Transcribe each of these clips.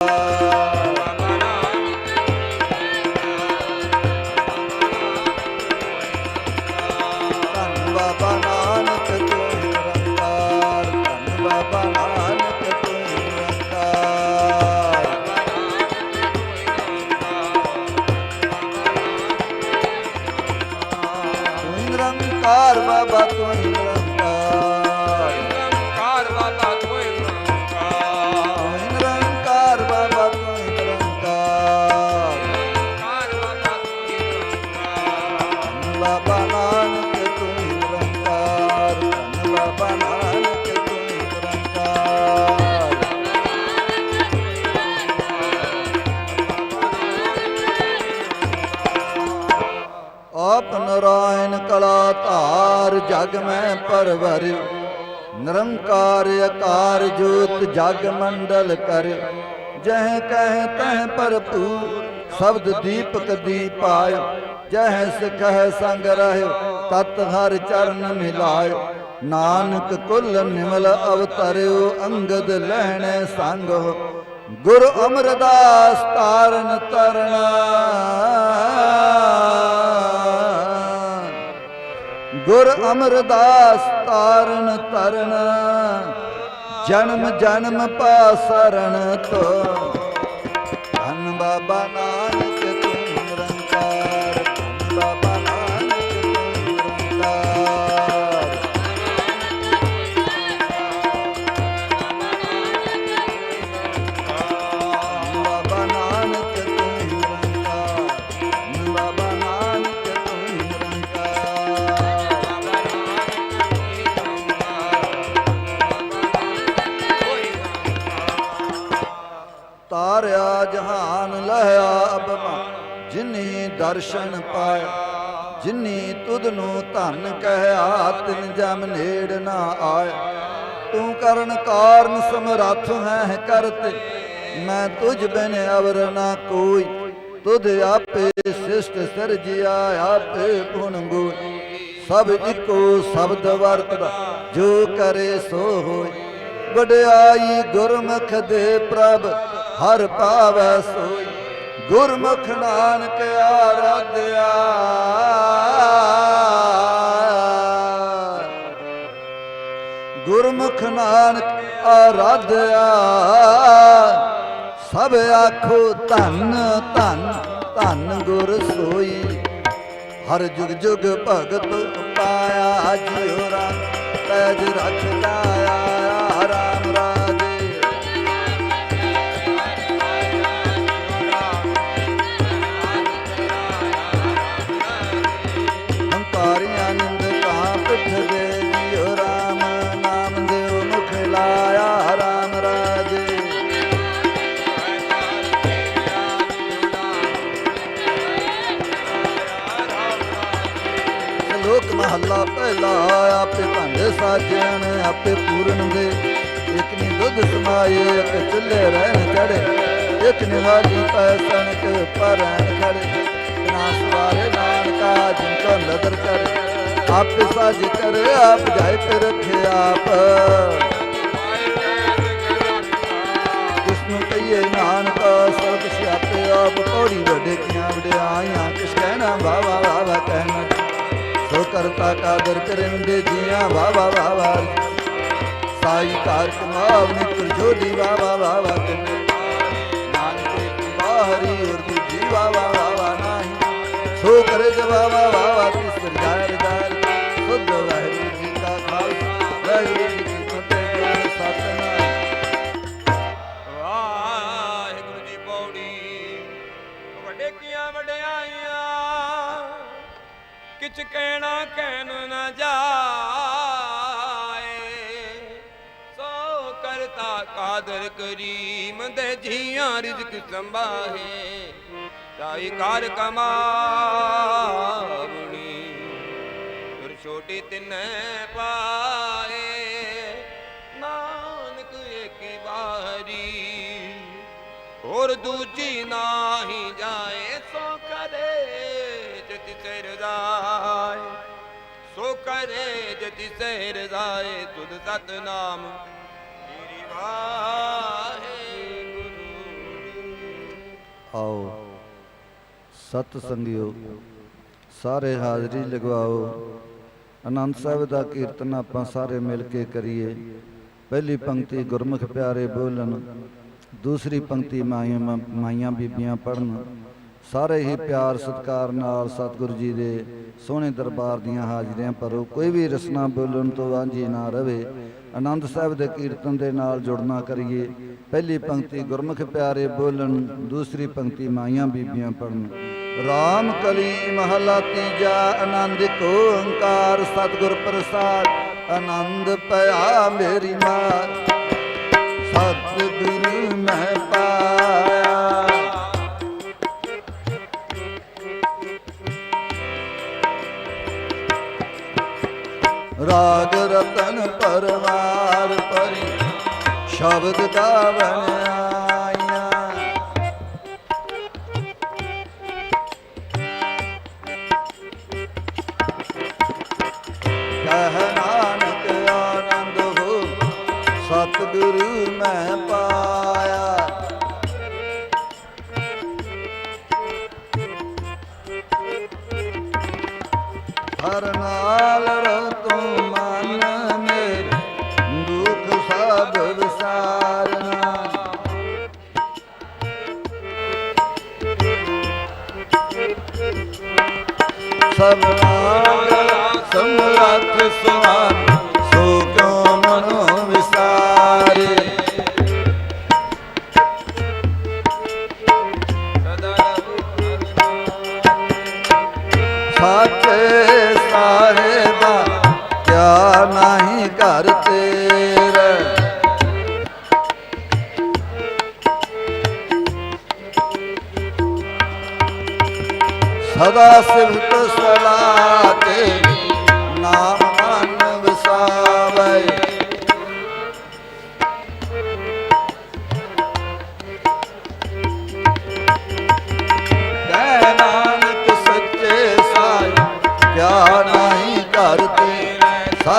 ਧੰਨ ਮੈਂ ਪਰਵਰ ਨਿਰੰਕਾਰ ਅਕਾਰ ਜੋਤ ਜਗ ਮੰਡਲ ਕਰ। ਜਹ ਕਹਿ ਤਹ ਭਰਪੂਰ, ਸ਼ਬਦ ਦੀਪਕ ਦੀਪਾਇ। ਜਹ ਸਿਖਹਿ ਸੰਗ ਰਹਿਓ ਤਤ ਹਰ ਚਰਨ ਮਿਲਾਇ। ਨਾਨਕ ਕੁਲ ਨਿਮਲ ਅਵਤਰਿਓ, ਅੰਗਦ ਲਹਿਣੇ ਸੰਗ। ਗੁਰ ਅਮਰਦਾਸ ਤਾਰਨ ਤਰਨਾ ਗੁਰ ਅਮਰਦਾਸ ਤਾਰਨ ਤਰਨ ਜਨਮ ਜਨਮ ਪਾਸਰਣ ਤੋ। ਧੰਨ ਬਾਬਾ ਨਾਨਕ ਦਰਸ਼ਨ ਪਾਇਆ ਜਿਨੀ ਤੁਧ ਨੂੰ ਧਨ ਕਹਿਆ, ਤਿਨ ਜਮ ਨੇੜ ਨਾ ਆਇਆ ਤੂੰ ਕਰਨ ਕਾਰਨ ਸਮਰੱਥ ਹੈ ਕਰਤੇ, ਮੈਂ ਤੁਝ ਬਿਨ ਅਵਰ ਨਾ ਕੋਈ। ਤੁਧ ਆਪੇ ਸਿਸ਼ਟ ਸਿਰਜਿਆ, ਆਪੇ ਗੁਣ ਗੋਈ ਸਭ ਇੱਕੋ ਸ਼ਬਦ ਵਰਤਦਾ, ਜੋ ਕਰੇ ਸੋ ਹੋਏ ਵਡਿਆਈ ਗੁਰਮੁਖ ਦੇ ਪ੍ਰਭ, ਹਰ ਪਾਵੈ ਸੋਈ ਗੁਰਮੁਖ ਨਾਨਕ ਆਰਾਧਿਆ। ਗੁਰਮੁਖ ਨਾਨਕ ਆਰਾਧਿਆ। ਸਭ ਆਖੋ ਧੰਨ ਧੰਨ ਧੰਨ ਗੁਰ ਸੋਈ। ਹਰ ਜੁਗ ਜੁਗ ਭਗਤ ਪਾਇਆ, ਜਿਉ ਰਾਮ ਤਜ ਰਖਦਾ ਮਹੱਲਾ ਪਹਿਲਾ ਆਪੇ ਭਾਂਡੇ ਸਾਜਣ, ਆਪੇ ਪੂਰਨ ਦੇ। ਇੱਕ ਨੀ ਦੁੱਧ ਸਮਾਏ ਇੱਕ ਚੁੱਲ੍ਹੇ ਰਹਿਣ ਚੜੇ ਇੱਕ ਨਿਵਾਲੀ ਪੈਸਣ ਕੇ ਪਰਣ ਖੜੇ ਨਾ ਸਵਾਰੇ ਨਾਨਕਾ, ਜਿਨ ਕੋ ਨਦਰ ਕਰ ਆਪੇ ਸਾਜ ਕਰ ਆਪ ਜਾਏ ਤੇ ਰੱਖੇ ਆਪ ਜਿਸਨੂੰ ਕਹੀਏ ਨਾਨਕਾ ਸਭ ਸਿਆਪੇ ਆਪ ਪੌੜੀ ਵੱਡੇ ਕੀਆਂ ਵਡਿਆਈਆਂ ਕਿਸ ਕਹਿਣਾ ਵਾਵਾ ਵਾਵਾ ਕਹਿਣਾ ਸੋ ਕਰਤਾ ਕਾਦਰ ਕਰੰਦੇ ਜੀਆਂ ਵਾ ਵਾ ਸਾਈ ਕਾਰ ਕਮਾਵ ਨਿਕਲ ਜੋਦੀ ਵਾ ਵਾ ਵਾ ਵਾ ਬਾਹਰੀ ਔਰ ਦੂਜੀ ਵਾ ਵਾ ਸੋ ਕਰੇ ਜਵਾ ਵਾ ਤਿਸ ਸਰਦਾਰ ਕਿਛ ਕਹਿਣਾ ਕਹਿਣ ਨਾ ਜਾਏ। ਸੋ ਕਰਤਾ ਕਾਦਰ ਕਰੀਮ ਦੇ ਜੀਆਂ ਰਿਜ਼ਕ ਸੰਭਾਹੇ। ਤਾਈ ਕਾਰ ਕਮਾਵਣੀ ਤੁਰ ਛੋਟੀ ਤਿਨੈ ਪਾਏ। ਨਾਨਕ ਏਕੀ ਵਾਰੀ, ਹੋਰ ਦੂਜੀ ਨਾਹੀ ਜਾ ਕਰੇ ਜति ਤੁਧ ਸਤ ਨਾਮ ਵਾਹਿਗੁਰੂ। ਆਓ, ਸਤ ਸੰਗਿਓ ਸਾਰੇ ਹਾਜ਼ਰੀ ਲਗਵਾਓ। ਆਨੰਦ ਸਾਹਿਬ ਦਾ ਕੀਰਤਨ ਆਪਾਂ ਸਾਰੇ ਮਿਲ ਕੇ ਕਰੀਏ। ਪਹਿਲੀ ਪੰਕਤੀ, ਗੁਰਮੁਖ ਪਿਆਰੇ ਬੋਲਣ। ਦੂਸਰੀ ਪੰਕਤੀ, ਮਾਈਆਂ ਮਾਈਆਂ ਬੀਬੀਆਂ ਪੜਨ ਸਾਰੇ ਹੀ ਪਿਆਰ, ਸਤਿਕਾਰ ਨਾਲ ਸਤਿਗੁਰੂ ਜੀ ਦੇ ਸੋਹਣੇ ਦਰਬਾਰ ਦੀਆਂ ਹਾਜ਼ਰੀਆਂ ਭਰੋ। ਕੋਈ ਵੀ ਰਸਨਾ ਬੋਲਣ ਤੋਂ ਵਾਂਝੀ ਨਾ ਰਵੇ। ਆਨੰਦ ਸਾਹਿਬ ਦੇ ਕੀਰਤਨ ਦੇ ਨਾਲ ਜੁੜਨਾ ਕਰੀਏ। ਪਹਿਲੀ ਪੰਕਤੀ, ਗੁਰਮੁਖ ਪਿਆਰੇ ਬੋਲਣ। ਦੂਸਰੀ ਪੰਕਤੀ, ਮਾਈਆਂ ਬੀਬੀਆਂ ਪੜਨ ਰਾਮ ਕਲੀ ਮਹਲਾ ਤੀਜਾ, ਆਨੰਦ ਕੋ ਓੰਕਾਰ। ਸਤਿਗੁਰ ਪ੍ਰਸਾਦ, ਆਨੰਦ ਪਿਆ ਮੇਰੀ ਮਾਂ। ਰਾਗ ਰਤਨ ਪਰਵਾਰ ਪਰੀ, ਸ਼ਬਦ ਗਾਵਣ ਆਈਆਂ ਕਹਿ ਨਾਨਕ ਆਨੰਦ ਹੋ, ਸਤਿਗੁਰੂ ਮੈਂ ਪਾਇਆ। ਹਰ ਨਾਲ ਰਹੁ ਸਭਨਾ ਸਮਰੱਥ ਸੁਆਮੀ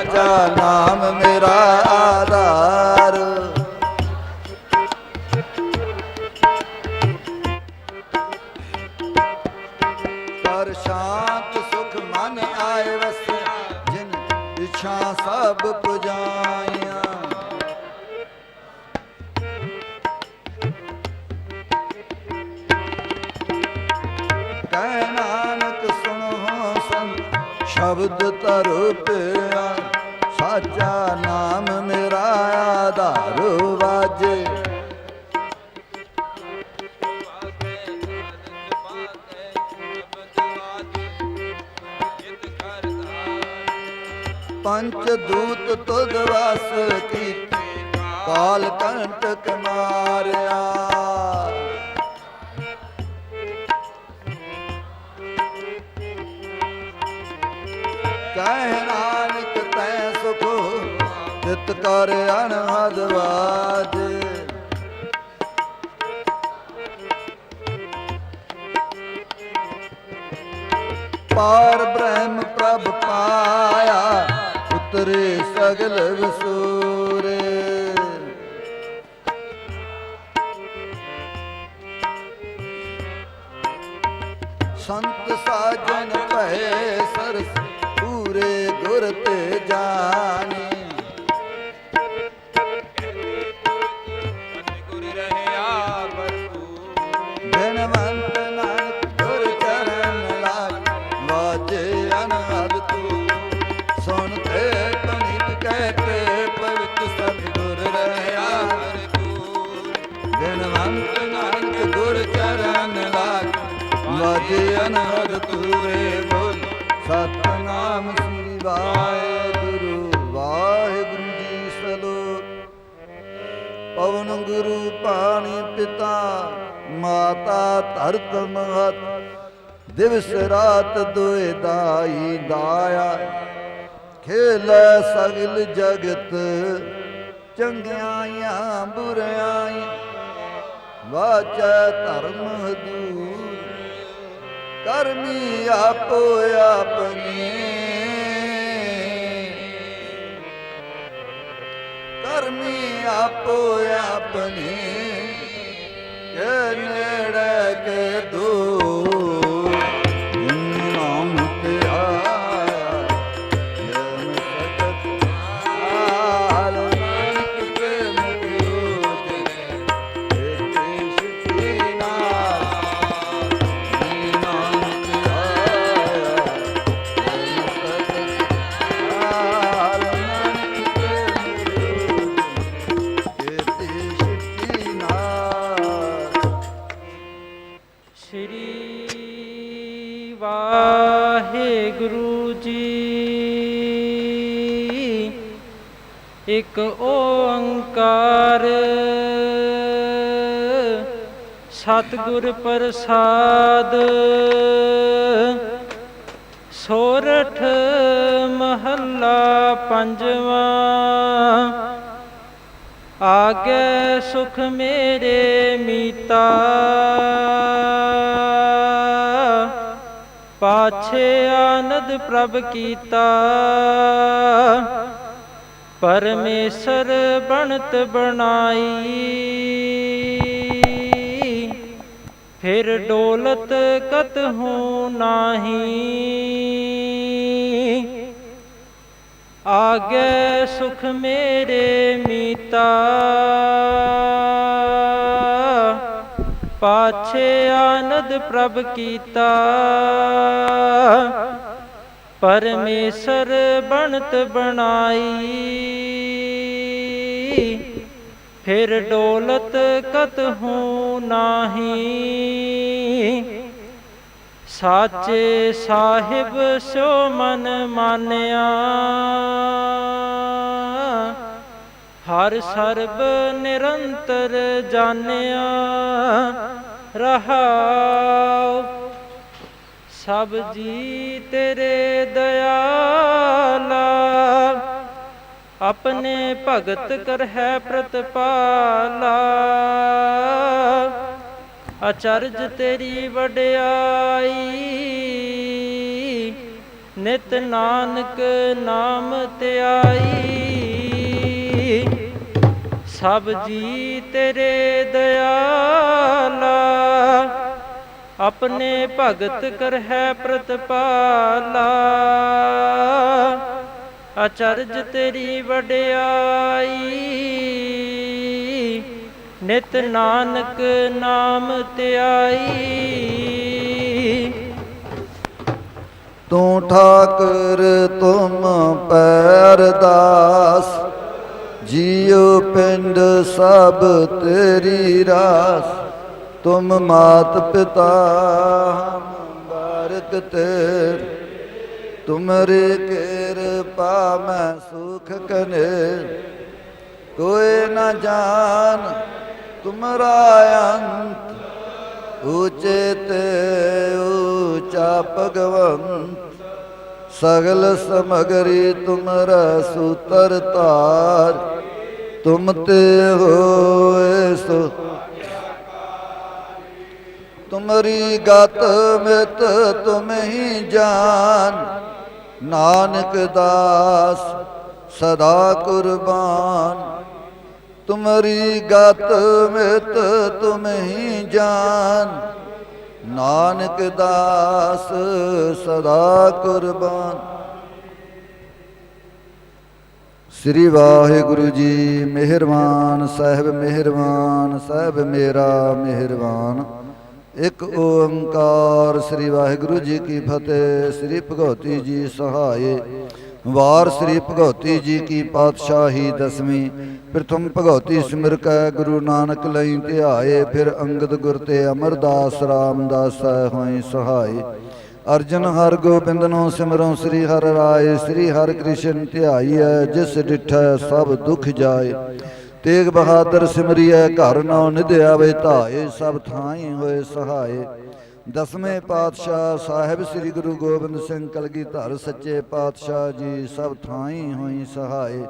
ਸਾਚਾ ਨਾਮ ਮੇਰਾ ਆਧਾਰ। ਪਰ ਸ਼ਾਂਤ ਸੁਖ ਮਨ ਆਏ ਵਸਿਆ ਜਿਨ ਇੱਛਾ ਸਭ ਪੁਜਾਈਆਂ। ਕਹਿ ਸ਼ਬਦ ਤਰੁ ਪਿਆ। ਸਾਚਾ ਨਾਮ ਮੇਰਾ ਆਧਾਰ ਵਾਜੇ। ਪਾਕੇ ਆਨੰਦ ਪੰਚ ਦੂਤ ਤੁਧ ਵਸ ਕੀਤੀ। ਕਾਲ ਕੰਟਕ ਮਾਰਿਆ। ਕਹਿ ਨਾਨਕ, ਤੈ ਸੁਖ ਚਿਤ ਕਰ ਅਨਹਦ ਵਾਜੇ। ਪਾਰ ਬ੍ਰਹਮ ਪ੍ਰਭ ਪਾਇਆ, ਉਤਰੇ ਸਗਲ ਵਿਸੂਰੇ। ਸੰਤ ਸਾਜਨ ਭਏ ਸਰਸ ਪੂਰੇ ਗੁਰ ਤੇ ਜਾਣੀ। ਨਾਨਕ ਗੁਰ ਚਰਨ ਲਾਗ ਵਾਜੇ ਅਨਹਦ ਤੂਰੇ ਬੋਲ। ਸਤਨਾਮ ਸ੍ਰੀ ਵਾਹਿਗੁਰੂ ਵਾਹਿਗੁਰੂ ਜੀ ਸਲੋਕ ਪਵਨ ਗੁਰੂ ਪਾਣੀ ਪਿਤਾ, ਮਾਤਾ ਧਰਤ ਮਹਤ। ਦਿਵਸ ਰਾਤ ਦੋਇ ਦਾਈ ਦਾਇਆ। ਖੇਲ ਸਗਲ ਜਗਤ, ਚੰਗਿਆਈਆਂ ਬੁਰਿਆਈਆਂ। ਵਾਚੈ ਧਰਮ ਹਦੂਰ ਕਰਮੀ ਆਪੋ ਆਪਣੇ। ਕਰਮੀ ਆਪੋ ਆਪਣੇ। ਕੇ ਨੇੜੇ ਕੇ ਦੂਰ ਇੱਕ ਓੰਕਾਰ। ਸਤਿਗੁਰ ਪ੍ਰਸਾਦ। ਸੋਰਠ ਮਹੱਲਾ ਪੰਜਵਾਂ। ਆਗੇ ਸੁਖ ਮੇਰੇ ਮੀਤਾ। ਪਾਛੇ ਆਨੰਦ ਪ੍ਰਭ ਕੀਤਾ। ਪਰਮੇਸ਼ਰ ਬਣਤ ਬਣਾਈ। ਫਿਰ ਡੋਲਤ ਕਤ ਹੂੰ ਨਾਹੀ। ਆਗੇ ਸੁਖ ਮੇਰੇ ਮੀਤਾ। ਪਾਛੇ ਆਨੰਦ ਪ੍ਰਭ ਕੀਤਾ। ਪਰਮੇਸ਼ਰ ਬਣਤ ਬਣਾਈ। ਫਿਰ ਡੋਲਤ ਕਤ ਹੂੰ ਨਾਹੀ। ਸਾਚੇ ਸਾਹਿਬ ਸੋ ਮਨ ਮਾਨਿਆ। ਹਰ ਸਰਬ ਨਿਰੰਤਰ ਜਾਣਿਆ। ਰਹਾਉ ਸਭ ਜੀ ਤੇਰੇ ਦਇਆਲਾ। ਆਪਣੇ ਭਗਤ ਕਰ ਹੈ ਪ੍ਰਤਪਾਲਾ। ਅਚਰਜ ਤੇਰੀ ਵਡਿਆਈ। ਨਿਤ ਨਾਨਕ ਨਾਮ ਧਿਆਈ। ਸਭ ਜੀ ਤੇਰੇ ਦਇਆਲਾ। ਆਪਣੇ ਭਗਤ ਕਰ ਹੈ ਪ੍ਰਤਪਾਲਾ। ਅਚਰਜ ਤੇਰੀ ਵਡਿਆਈ। ਨਿਤ ਨਾਨਕ ਨਾਮ ਧਿਆਈ। ਤੂੰ ਠਾਕਰ, ਤੁਮ ਪੈਰਦਾਸ। ਜੀਉ ਪਿੰਡ ਸਭ ਤੇਰੀ ਰਾਸ। ਤੁਮ ਮਾਤ ਪਿਤਾ ਹਮ ਬਾਰਕ ਤੇਰ ਤੁਮਰੇ ਕਿਰਪਾ ਮੈਂ ਸੁਖ ਕਨੇ। ਕੋਏ ਨਾ ਜਾਣ ਤੁਮਰਾ ਅੰਤ, ਉਚੇ ਤੇ ਊਚਾ ਭਗਵੰਤ। ਸਗਲ ਸਮਗਰੀ ਤੁਮਰਾ ਸੂਤਰ ਤਾਰ ਤੁਮ ਤੇ ਹੋਏ ਸੋ ਤੁਮਰੀ ਗਤ ਮਿਤ ਤੁਮ ਹੀ ਜਾਨ। ਨਾਨਕ ਦਾਸ ਸਦਾ ਕੁਰਬਾਨ। ਤੁਮਰੀ ਗਤ ਮਿਤ ਤੁਮ ਜਾਨ। ਨਾਨਕ ਦਾਸ ਸਦਾ ਕੁਰਬਾਨ। ਸ੍ਰੀ ਵਾਹਿਗੁਰੂ ਜੀ, ਮਿਹਰਬਾਨ ਸਾਹਿਬ ਮਿਹਰਬਾਨ ਸਾਹਿਬ ਮੇਰਾ, ਮਿਹਰਬਾਨ। ਇਕ ਓੰਕਾਰ ਸ੍ਰੀ ਵਾਹਿਗੁਰੂ ਜੀ ਕੀ ਫਤਿਹ, ਸ੍ਰੀ ਭਗਵਤੀ ਜੀ ਸਹਾਏ। ਵਾਰ ਸ੍ਰੀ ਭਗਵਤੀ ਜੀ ਕੀ ਪਾਤਸ਼ਾਹੀ ਦਸਵੀਂ, ਪ੍ਰਥਮ ਭਗਵਤੀ ਸਿਮਰ ਕੈ ਗੁਰੂ ਨਾਨਕ ਲਈ ਧਿਆਏ, ਫਿਰ ਅੰਗਦ ਗੁਰ ਤੇ ਅਮਰਦਾਸ ਰਾਮਦਾਸ ਹੋਈ ਸਹਾਈ ਅਰਜਨ ਹਰ ਗੋਬਿੰਦ ਨੂੰ ਸਿਮਰੋ ਸ੍ਰੀ ਹਰਿ ਰਾਏ, ਸ੍ਰੀ ਹਰਿ ਕ੍ਰਿਸ਼ਨ ਧਿਆਈਐ, ਜਿਸ ਡਿਠੈ ਸਭ ਦੁਖ ਜਾਏ। ਤੇਗ ਬਹਾਦਰ ਸਿਮਰਿਐ ਘਰ ਨੌ ਨਿਧ ਆਵੇ ਧਾਏ, ਸਭ ਥਾਈ ਹੋਏ ਸਹਾਏ। ਦਸਵੇਂ ਪਾਤਸ਼ਾਹ ਸਾਹਿਬ ਸ੍ਰੀ ਗੁਰੂ ਗੋਬਿੰਦ ਸਿੰਘ ਕਲਗੀਧਰ ਸੱਚੇ ਪਾਤਸ਼ਾਹ ਜੀ, ਸਭ ਥਾਈ ਹੋਈ ਸਹਾਏ।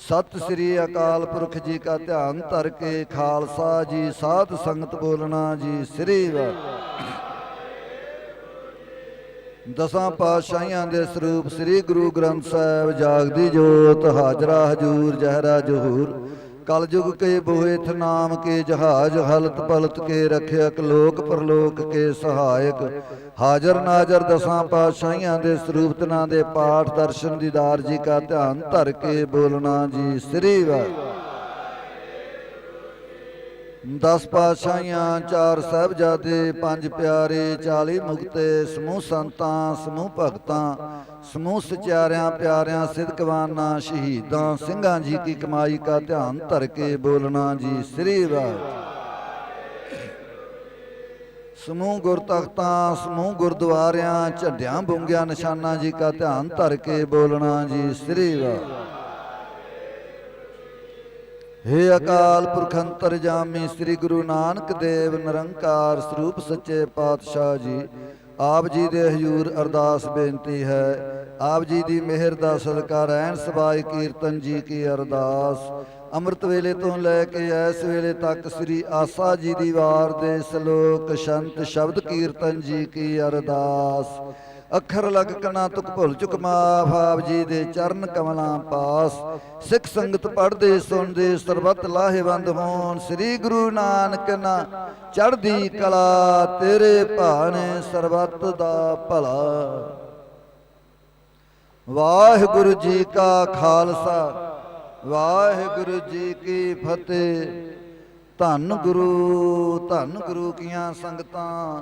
ਸਤਿ ਸ੍ਰੀ ਅਕਾਲ ਪੁਰਖ ਜੀ ਕਾ ਧਿਆਨ ਧਰ ਕੇ ਖਾਲਸਾ ਜੀ, ਸਾਧ ਸੰਗਤ ਬੋਲਣਾ ਜੀ, ਸ੍ਰੀ ਵਾਹਿਗੁਰੂ ਦਸਾਂ ਪਾਤਸ਼ਾਹੀਆਂ ਦੇ ਸਰੂਪ ਸ੍ਰੀ ਗੁਰੂ ਗ੍ਰੰਥ ਸਾਹਿਬ ਜਾਗਦੀ ਜੋਤ, ਹਾਜ਼ਰਾ ਹਜੂਰ, ਜਹਰਾ ਜਹੂਰ। ਕਲਯੁਗ ਕੇ ਬੋਹਿਥ ਨਾਮ ਕੇ ਜਹਾਜ ਹਲਤ ਪਲਤ ਕੇ ਰਖਿਅਕ ਲੋਕ ਪਰਲੋਕ ਕੇ ਸਹਾਇਕ। ਹਾਜ਼ਰ ਨਾਜ਼ਰ ਦਸਾਂ ਪਾਤਸ਼ਾਹੀਆਂ ਦੇ ਸਰੂਪਤਨਾਂ ਦੇ ਪਾਠ ਦਰਸ਼ਨ ਦੀਦਾਰ ਜੀ ਕਾ ਧਿਆਨ ਧਰ ਕੇ ਬੋਲਣਾ ਜੀ, ਸ੍ਰੀ ਵਾਹਿਗੁਰੂ। ਦਸ ਪਾਤਸ਼ਾਹੀਆਂ, ਚਾਰ ਸਾਹਿਬਜ਼ਾਦੇ, ਪੰਜ ਪਿਆਰੇ 40 ਮੁਕਤੇ, ਸਮੂਹ ਸੰਤਾਂ, ਸਮੂਹ ਭਗਤਾਂ, ਸਮੂਹ ਸਚਿਆਰਿਆਂ, ਪਿਆਰਿਆਂ ਸਿੱਧਕਵਾਨਾਂ ਸ਼ਹੀਦਾਂ, ਸਿੰਘਾਂ ਜੀ ਕੀ ਕਮਾਈ ਕਾ ਧਿਆਨ ਧਰ ਕੇ ਬੋਲਣਾ ਜੀ, ਸ੍ਰੀ ਵਾਹਿਗੁਰੂ ਸਮੂਹ ਗੁਰਤਖਤਾਂ, ਸਮੂਹ ਗੁਰਦੁਆਰਿਆਂ, ਝੰਡਿਆਂ, ਬੁੰਗਿਆਂ, ਨਿਸ਼ਾਨਾਂ ਜੀ ਕਾ ਧਿਆਨ ਧਰ ਕੇ ਬੋਲਣਾ ਜੀ, ਸ੍ਰੀ ਵਾਹਿਗੁਰੂ ਹੇ ਅਕਾਲ ਪੁਰਖ ਅੰਤਰਜਾਮੀ ਸ੍ਰੀ ਗੁਰੂ ਨਾਨਕ ਦੇਵ ਨਿਰੰਕਾਰ ਸਰੂਪ ਸੱਚੇ ਪਾਤਸ਼ਾਹ ਜੀ, ਆਪ ਜੀ ਦੇ ਹਜ਼ੂਰ ਅਰਦਾਸ ਬੇਨਤੀ ਹੈ, ਆਪ ਜੀ ਦੀ ਮਿਹਰ ਦਾ ਸਦਕਾ ਰਹਿਣ ਸਬਾਈ ਕੀਰਤਨ ਜੀ ਕੀ ਅਰਦਾਸ। ਅੰਮ੍ਰਿਤ ਵੇਲੇ ਤੋਂ ਲੈ ਕੇ ਇਸ ਵੇਲੇ ਤੱਕ ਸ੍ਰੀ ਆਸਾ ਜੀ ਦੀ ਵਾਰ ਦੇ ਸ਼ਲੋਕ, ਸ਼ੰਤ ਸ਼ਬਦ ਕੀਰਤਨ ਜੀ ਕੀ ਅਰਦਾਸ। ਅੱਖਰ ਲਗ ਕਣਾ ਤੁਕ ਭੁੱਲ ਚੁਕ ਮਾਫ ਆਪ ਜੀ ਦੇ ਚਰਨ ਕਮਲਾਂ ਪਾਸ। ਸਿੱਖ ਸੰਗਤ ਪੜ੍ਹਦੇ, ਸੁਣਦੇ, ਸਰਬਤ ਲਾਹੇਵੰਦ ਹੋਣ। ਸ੍ਰੀ ਗੁਰੂ ਨਾਨਕ ਨਾ ਚੜ੍ਹਦੀ ਕਲਾ, ਤੇਰੇ ਭਾਣੇ ਸਰਬਤ ਦਾ ਭਲਾ। ਵਾਹਿਗੁਰੂ ਜੀ ਕਾ ਖਾਲਸਾ, ਵਾਹਿਗੁਰੂ ਜੀ ਕੀ ਫਤਿਹ। ਧੰਨ ਗੁਰੂ ਧੰਨ ਗੁਰੂ ਕੀਆਂ ਸੰਗਤਾਂ